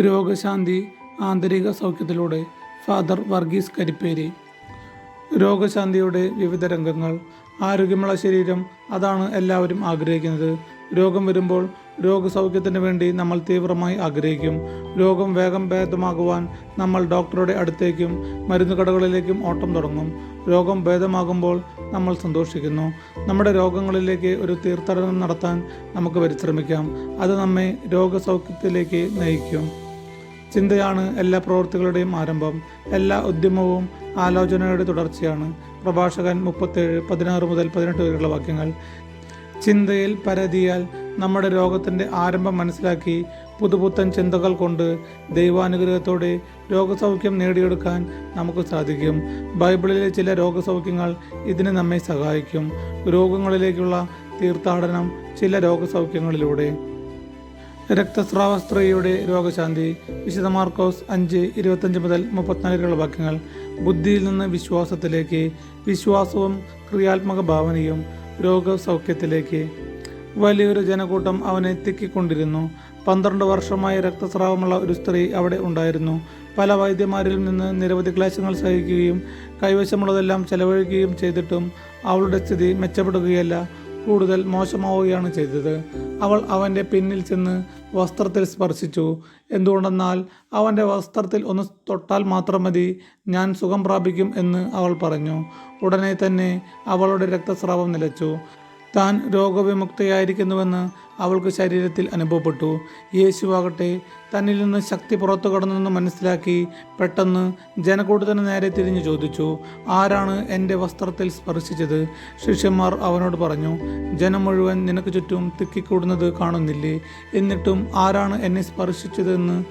രോഗശാന്തി ആന്തരിക സൗഖ്യത്തിലൂടെ ഫാദർ വർഗീസ് കരിപ്പേരി. രോഗശാന്തിയുടെ വിവിധ രംഗങ്ങൾ ആരോഗ്യമുള്ള ശരീരം അതാണ് എല്ലാവരും ആഗ്രഹിക്കുന്നത്. രോഗം വരുമ്പോൾ രോഗസൗഖ്യത്തിന് വേണ്ടി നമ്മൾ തീവ്രമായി ആഗ്രഹിക്കും. രോഗം വേഗം ഭേദമാകുവാൻ നമ്മൾ ഡോക്ടറുടെ അടുത്തേക്കും മരുന്ന് കടകളിലേക്കും ഓട്ടം തുടങ്ങും. രോഗം ഭേദമാകുമ്പോൾ നമ്മൾ സന്തോഷിക്കുന്നു. നമ്മുടെ രോഗങ്ങളിലേക്ക് ഒരു തീർത്ഥാടനം നടത്താൻ നമുക്ക് പരിശ്രമിക്കാം. അത് നമ്മെ രോഗസൗഖ്യത്തിലേക്ക് നയിക്കും. ചിന്തയാണ് എല്ലാ പ്രവൃത്തികളുടെയും ആരംഭം. എല്ലാ ഉദ്യമവും ആലോചനയുടെ തുടർച്ചയാണ്. പ്രഭാഷകൻ മുപ്പത്തേഴ് പതിനാറ് മുതൽ പതിനെട്ട് വരെയുള്ള വാക്യങ്ങൾ. ചിന്തയിൽ പരതിയാൽ നമ്മുടെ രോഗത്തിന്റെ ആരംഭം മനസ്സിലാക്കി പുതുപുത്തൻ ചിന്തകൾ കൊണ്ട് ദൈവാനുഗ്രഹത്തോടെ രോഗസൗഖ്യം നേടിയെടുക്കാൻ നമുക്ക് സാധിക്കും. ബൈബിളിലെ ചില രോഗസൗഖ്യങ്ങൾ ഇതിന് നമ്മെ സഹായിക്കും. രോഗങ്ങളിലേക്കുള്ള തീർത്ഥാടനം ചില രോഗസൗഖ്യങ്ങളിലൂടെ. രക്തസ്രാവ സ്ത്രീയുടെ രോഗശാന്തി. വിശുദ്ധ മാർക്കോസ് അഞ്ച് ഇരുപത്തഞ്ച് മുതൽ മുപ്പത്തിനാലിലുള്ള വാക്യങ്ങൾ. ബുദ്ധിയിൽ നിന്ന് വിശ്വാസത്തിലേക്ക് വിശ്വാസവും ക്രിയാത്മക ഭാവനയും രോഗസൗഖ്യത്തിലേക്ക്. വലിയൊരു ജനക്കൂട്ടം അവനെ തിക്കിക്കൊണ്ടിരുന്നു. പന്ത്രണ്ട് വർഷമായി രക്തസ്രാവമുള്ള ഒരു സ്ത്രീ അവിടെ ഉണ്ടായിരുന്നു. പല വൈദ്യന്മാരിൽ നിന്ന് നിരവധി ക്ലേശങ്ങൾ സഹിക്കുകയും കൈവശമുള്ളതെല്ലാം ചെലവഴിക്കുകയും ചെയ്തിട്ടും അവളുടെ സ്ഥിതി മെച്ചപ്പെടുകയല്ല. കൂടുതൽ മോശമാവുകയാണ് ചെയ്തത്. അവൾ അവന്റെ പിന്നിൽ ചെന്ന് വസ്ത്രത്തിൽ സ്പർശിച്ചു. എന്തുകൊണ്ടെന്നാൽ അവന്റെ വസ്ത്രത്തിൽ ഒന്ന് തൊട്ടാൽ മാത്രം മതി ഞാൻ സുഖം പ്രാപിക്കും എന്ന് അവൾ പറഞ്ഞു. ഉടനെ തന്നെ അവളുടെ രക്തസ്രാവം നിലച്ചു. താൻ രോഗവിമുക്തയായിരിക്കുന്നുവെന്ന് അവൾക്ക് ശരീരത്തിൽ അനുഭവപ്പെട്ടു. യേശുവാകട്ടെ തന്നിൽ നിന്ന് ശക്തി പുറത്തു കടന്നെന്ന് മനസ്സിലാക്കി പെട്ടെന്ന് ജനക്കൂട്ടത്തിന് നേരെ തിരിഞ്ഞു ചോദിച്ചു ആരാണ് എന്റെ വസ്ത്രത്തിൽ സ്പർശിച്ചത്? ശിഷ്യന്മാർ അവനോട് പറഞ്ഞു ജനം മുഴുവൻ നിനക്ക് ചുറ്റും തിക്കിക്കൂടുന്നത് കാണുന്നില്ലേ? എന്നിട്ടും ആരാണ് എന്നെ സ്പർശിച്ചതെന്ന്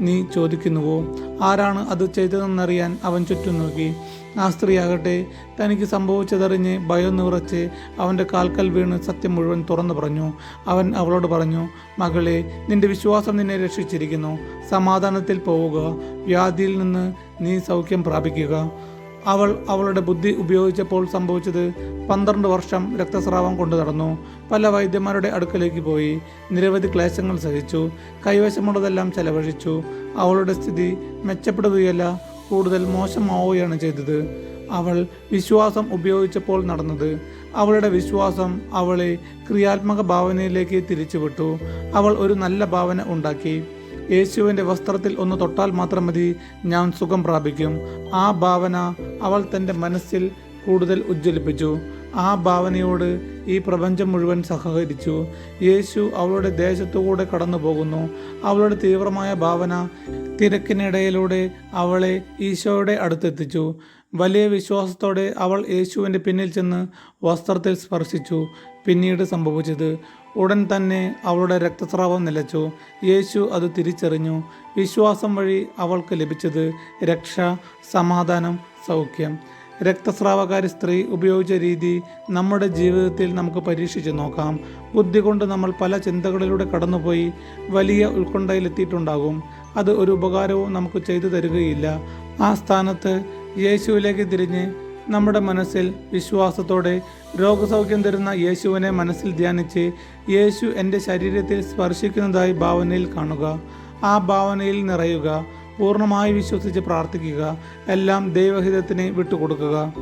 നീ ചോദിക്കുന്നുവോ? ആരാണ് അത് ചെയ്തതെന്നറിയാൻ അവൻ ചുറ്റും നോക്കി. ആ സ്ത്രീയാകട്ടെ തനിക്ക് സംഭവിച്ചതറിഞ്ഞ് ഭയം നിറച്ച് അവന്റെ കാൽക്കൽ വീണ് സത്യം മുഴുവൻ തുറന്നു പറഞ്ഞു. അവൻ അവളോട് പറഞ്ഞു മകളെ നിന്റെ വിശ്വാസം നിന്നെ രക്ഷിച്ചിരിക്കുന്നു. സമാധാനത്തിൽ പോവുക. വ്യാധിയിൽ നിന്ന് നീ സൗഖ്യം പ്രാപിക്കുക. അവൾ അവളുടെ ബുദ്ധി ഉപയോഗിച്ചപ്പോൾ സംഭവിച്ചത് പന്ത്രണ്ട് വർഷം രക്തസ്രാവം കൊണ്ടു നടന്നു. പല വൈദ്യന്മാരുടെ അടുക്കലേക്ക് പോയി നിരവധി ക്ലേശങ്ങൾ സഹിച്ചു. കൈവശമുള്ളതെല്ലാം ചെലവഴിച്ചു. അവളുടെ സ്ഥിതി മെച്ചപ്പെടുകയല്ല കൂടുതൽ മോശമാവുകയാണ് ചെയ്തത്. അവൾ വിശ്വാസം ഉപയോഗിച്ചപ്പോൾ നടന്നത്. അവളുടെ വിശ്വാസം അവളെ ക്രിയാത്മക ഭാവനയിലേക്ക് തിരിച്ചുവിട്ടു. അവൾ ഒരു നല്ല ഭാവന ഉണ്ടാക്കി. യേശുവിന്റെ വസ്ത്രത്തിൽ ഒന്ന് തൊട്ടാൽ മാത്രം മതി ഞാൻ സുഖം പ്രാപിക്കും. ആ ഭാവന അവൾ തന്റെ മനസ്സിൽ കൂടുതൽ ഉജ്ജ്വലിപ്പിച്ചു. ആ ഭാവനയോട് ഈ പ്രപഞ്ചം മുഴുവൻ സഹകരിച്ചു. യേശു അവളുടെ ദേശത്തുകൂടെ കടന്നു പോകുന്നു അവളുടെ തീവ്രമായ ഭാവന തിരക്കിനിടയിലൂടെ അവളെ ഈശോയുടെ അടുത്തെത്തിച്ചു. വലിയ വിശ്വാസത്തോടെ അവൾ യേശുവിന്റെ പിന്നിൽ ചെന്ന് വസ്ത്രത്തിൽ സ്പർശിച്ചു. പിന്നീട് സംഭവിച്ചത് ഉടൻ തന്നെ അവളുടെ രക്തസ്രാവം നിലച്ചു. യേശു അത് തിരിച്ചറിഞ്ഞു. വിശ്വാസം വഴി അവൾക്ക് ലഭിച്ചത് രക്ഷ സമാധാനം സൗഖ്യം. രക്തസ്രാവകാരി സ്ത്രീ ഉപയോഗിച്ച രീതി നമ്മുടെ ജീവിതത്തിൽ നമുക്ക് പരീക്ഷിച്ച് നോക്കാം. ബുദ്ധി കൊണ്ട് നമ്മൾ പല ചിന്തകളിലൂടെ കടന്നുപോയി വലിയ ഉത്കണ്ഠയിലെത്തിയിട്ടുണ്ടാകും. അത് ഒരു ഉപകാരവും നമുക്ക് ചെയ്തു തരികയില്ല. ആ സ്ഥാനത്ത് യേശുവിലേക്ക് തിരിഞ്ഞ് നമ്മുടെ മനസ്സിൽ വിശ്വാസത്തോടെ രോഗസൗഖ്യം തരുന്ന യേശുവിനെ മനസ്സിൽ ധ്യാനിച്ച് യേശു എന്റെ ശരീരത്തിൽ സ്പർശിക്കുന്നതായി ഭാവനയിൽ കാണുക. ആ ഭാവനയിൽ നിറയുക. പൂർണമായി വിശ്വസിച്ച് പ്രാർത്ഥിക്കുക. എല്ലാം ദൈവഹിതത്തിന് വിട്ടുകൊടുക്കുക.